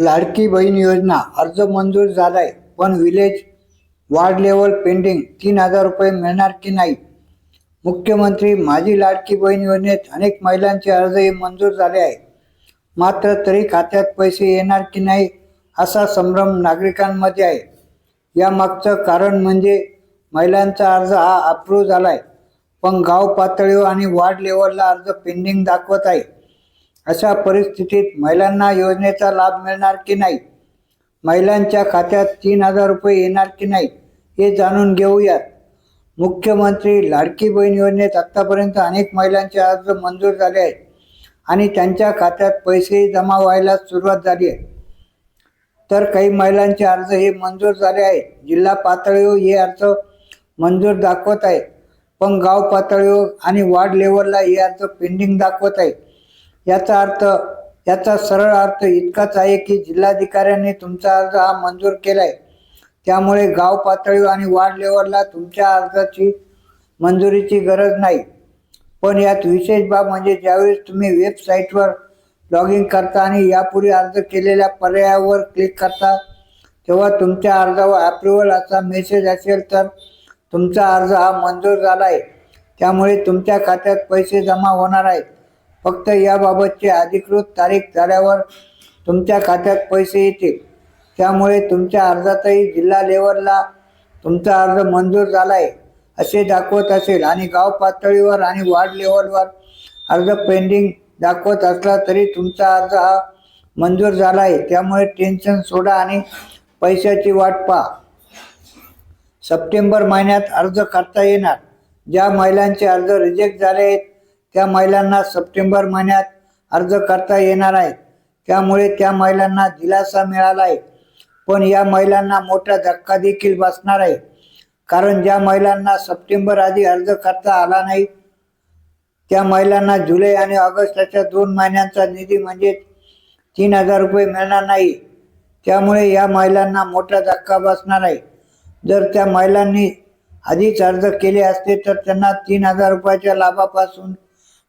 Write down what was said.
लाडकी बहीण योजना अर्ज मंजूर झालाय पण विलेज वार्ड लेवल पेंडिंग तीन हजार रुपये मिळणार की नाही? मुख्यमंत्री माझी लाडकी बहीण योजनेत अनेक महिलांचे अर्जही मंजूर झाले आहे मात्र तरी खात्यात पैसे येणार की नाही असा संभ्रम नागरिकांमध्ये आहे. यामागचं कारण म्हणजे महिलांचा अर्ज हा अप्रूव्ह झाला आहे पण गाव पातळीवर आणि वार्ड लेवलला अर्ज पेंडिंग दाखवत आहे. अशा परिस्थितीत महिलांना योजनेचा लाभ मिळणार की नाही? महिलांच्या खात्यात तीन हजार रुपये येणार की नाही हे जाणून घेऊयात. मुख्यमंत्री लाडकी बहीण योजनेत आत्तापर्यंत अनेक महिलांचे अर्ज मंजूर झाले आहेत आणि त्यांच्या खात्यात पैसेही जमा व्हायला सुरुवात झाली आहे. तर काही महिलांचे अर्ज हे मंजूर झाले आहेत. जिल्हा पातळीवर हे अर्ज मंजूर दाखवत आहेत पण गाव पातळीवर आणि वार्ड लेवलला हे अर्ज पेंडिंग दाखवत आहे. याचा अर्थ याचा सरळ अर्थ इतकाच आहे की जिल्हाधिकाऱ्यांनी तुमचा अर्ज हा मंजूर केलाय. त्यामुळे गाव पातळीवर आणि वार्ड लेवलला तुमच्या अर्जाची मंजुरीची गरज नाही. पण यात विशेष बाब म्हणजे ज्यावेळेस तुम्ही वेबसाईटवर लॉग इन करता आणि यापूर्वी अर्ज केलेल्या पर्यायावर क्लिक करता तेव्हा तुमच्या अर्जावर अप्रुव्हल असा मेसेज असेल तर तुमचा अर्ज हा मंजूर झाला आहे त्यामुळे तुमच्या खात्यात पैसे जमा होणार आहेत. फक्त याबाबतची अधिकृत तारीख झाल्यावर तुमच्या खात्यात पैसे येतील. त्यामुळे तुमच्या अर्जातही जिल्हा लेवलला तुमचा अर्ज मंजूर झाला आहे असे दाखवत असेल आणि गाव पातळीवर आणि वार्ड लेवलवर अर्ज पेंडिंग दाखवत असला तरी तुमचा अर्ज हा मंजूर झाला आहे त्यामुळे टेन्शन सोडा आणि पैशाची वाट पहा. सप्टेंबर महिन्यात अर्ज करता येणार. ज्या महिलांचे अर्ज रिजेक्ट झाले आहेत त्या महिलांना सप्टेंबर महिन्यात अर्ज करता येणार आहेत त्यामुळे त्या महिलांना दिलासा मिळाला आहे. पण या महिलांना मोठा धक्का देखील बसणार आहे. कारण ज्या महिलांना सप्टेंबर आधी अर्ज करता आला नाही त्या महिलांना जुलै आणि ऑगस्टच्या दोन महिन्यांचा निधी म्हणजे तीन हजार रुपये मिळणार नाही. त्यामुळे या महिलांना मोठा धक्का बसणार आहे. जर त्या महिलांनी आधीच अर्ज केले असते तर त्यांना तीन हजार रुपयाच्या लाभापासून